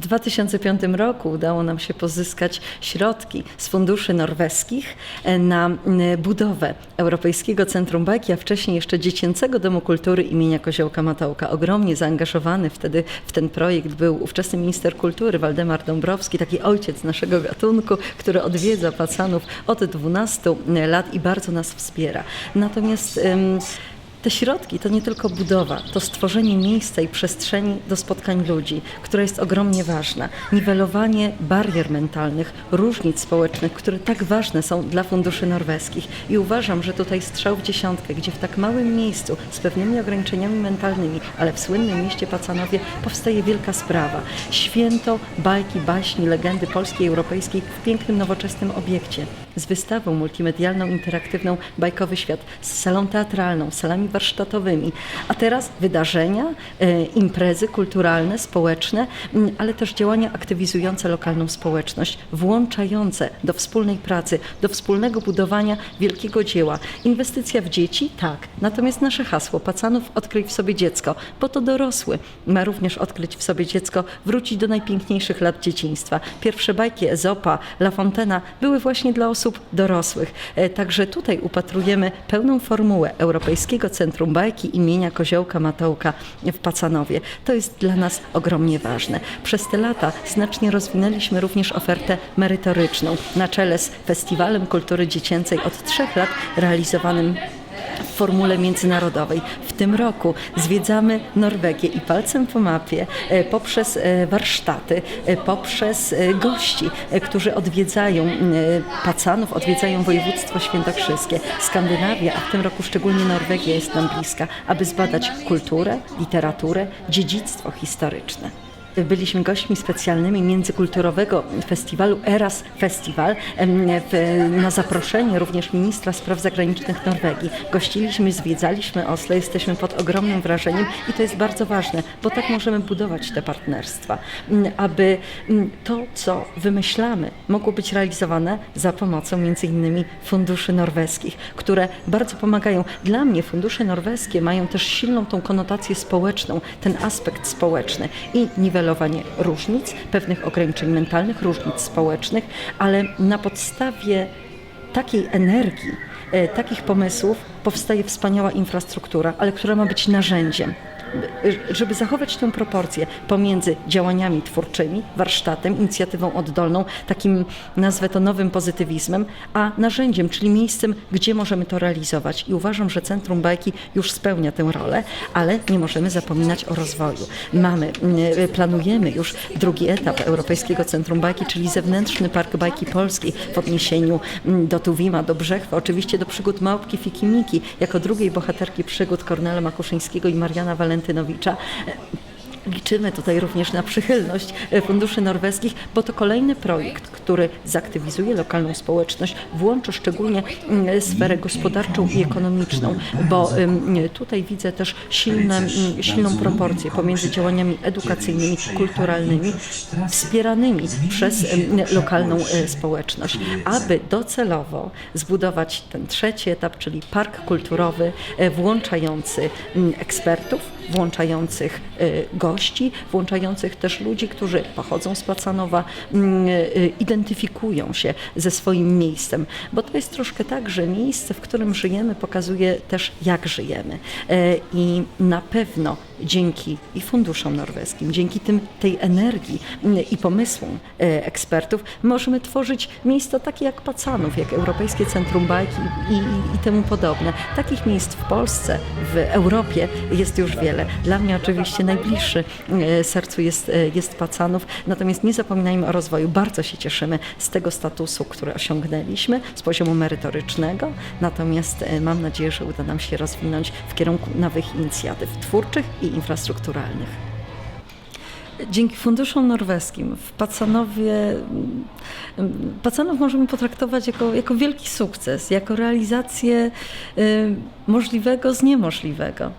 W 2005 roku udało nam się pozyskać środki z funduszy norweskich e, na budowę Europejskiego Centrum Bajki, a wcześniej jeszcze Dziecięcego Domu Kultury imienia Koziołka Matołka. Ogromnie zaangażowany wtedy w ten projekt był ówczesny minister kultury Waldemar Dąbrowski, taki ojciec naszego gatunku, który odwiedza Pacanów od 12 lat i bardzo nas wspiera. Natomiast te środki to nie tylko budowa, to stworzenie miejsca i przestrzeni do spotkań ludzi, która jest ogromnie ważna. Niwelowanie barier mentalnych, różnic społecznych, które tak ważne są dla funduszy norweskich. I uważam, że tutaj strzał w dziesiątkę, gdzie w tak małym miejscu z pewnymi ograniczeniami mentalnymi, ale w słynnym mieście Pacanowie powstaje wielka sprawa. Święto bajki, baśni, legendy polskiej i europejskiej w pięknym, nowoczesnym obiekcie z wystawą multimedialną, interaktywną Bajkowy Świat, z salą teatralną, salami warsztatowymi, a teraz wydarzenia, e, imprezy kulturalne, społeczne, ale też działania aktywizujące lokalną społeczność, włączające do wspólnej pracy, do wspólnego budowania wielkiego dzieła. Inwestycja w dzieci? Tak. Natomiast nasze hasło Pacanów odkryj w sobie dziecko, bo to dorosły ma również odkryć w sobie dziecko, wrócić do najpiękniejszych lat dzieciństwa. Pierwsze bajki Ezopa, La Fontena były właśnie dla osób dorosłych. E, Także tutaj upatrujemy pełną formułę Europejskiego Centrum Bajki imienia Koziołka Matołka w Pacanowie. To jest dla nas ogromnie ważne. Przez te lata znacznie rozwinęliśmy również ofertę merytoryczną na czele z Festiwalem Kultury Dziecięcej od trzech lat realizowanym w formule międzynarodowej. W tym roku zwiedzamy Norwegię i palcem po mapie e, poprzez e, warsztaty, e, poprzez gości, którzy odwiedzają Pacanów, odwiedzają województwo świętokrzyskie, Skandynawia, a w tym roku szczególnie Norwegia jest nam bliska, aby zbadać kulturę, literaturę, dziedzictwo historyczne. Byliśmy gośćmi specjalnymi międzykulturowego festiwalu Eras Festival na zaproszenie również ministra spraw zagranicznych Norwegii. Gościliśmy, zwiedzaliśmy Oslo, jesteśmy pod ogromnym wrażeniem i to jest bardzo ważne, bo tak możemy budować te partnerstwa, m, aby m, to, co wymyślamy, mogło być realizowane za pomocą między innymi funduszy norweskich, które bardzo pomagają. Dla mnie fundusze norweskie mają też silną tą konotację społeczną, ten aspekt społeczny i niwelowanie różnic, pewnych ograniczeń mentalnych, różnic społecznych, ale na podstawie takiej energii, e, takich pomysłów powstaje wspaniała infrastruktura, ale która ma być narzędziem. Żeby zachować tę proporcję pomiędzy działaniami twórczymi, warsztatem, inicjatywą oddolną, takim nazwę to nowym pozytywizmem, a narzędziem, czyli miejscem, gdzie możemy to realizować. I uważam, że Centrum Bajki już spełnia tę rolę, ale nie możemy zapominać o rozwoju. Mamy, mm, planujemy już drugi etap Europejskiego Centrum Bajki, czyli zewnętrzny Park Bajki Polskiej w odniesieniu mm, do Tuwima, do Brzechwa, oczywiście do przygód Małpki Fikimiki, jako drugiej bohaterki przygód Kornela Makuszyńskiego i Mariana Walentynowicza. Liczymy tutaj również na przychylność e, funduszy norweskich, bo to kolejny projekt, który zaktywizuje lokalną społeczność, włączy szczególnie mm, sferę gospodarczą i ekonomiczną, bo tutaj widzę też silne, mm, silną proporcję pomiędzy działaniami edukacyjnymi, kulturalnymi, wspieranymi przez lokalną e, społeczność, aby docelowo zbudować ten trzeci etap, czyli park kulturowy e, włączający mm, ekspertów, włączających e, gości, włączających też ludzi, którzy pochodzą z Placanowa, mm, e, identyfikują się ze swoim miejscem, bo to jest troszkę tak, że miejsce, w którym żyjemy, pokazuje też jak żyjemy. E, I na pewno dzięki i funduszom norweskim, dzięki tym, tej energii mm, i pomysłom e, ekspertów możemy tworzyć miejsca takie jak Pacanów, jak Europejskie Centrum Bajki i, i, i temu podobne. Takich miejsc w Polsce, w Europie jest już wiele. Dla mnie oczywiście najbliższy e, sercu jest, e, jest Pacanów, natomiast nie zapominajmy o rozwoju. Bardzo się cieszymy z tego statusu, który osiągnęliśmy, z poziomu merytorycznego, natomiast e, mam nadzieję, że uda nam się rozwinąć w kierunku nowych inicjatyw twórczych i infrastrukturalnych. Dzięki funduszom norweskim w Pacanowie, mm, Pacanów możemy potraktować jako, jako wielki sukces, jako realizację y, możliwego z niemożliwego.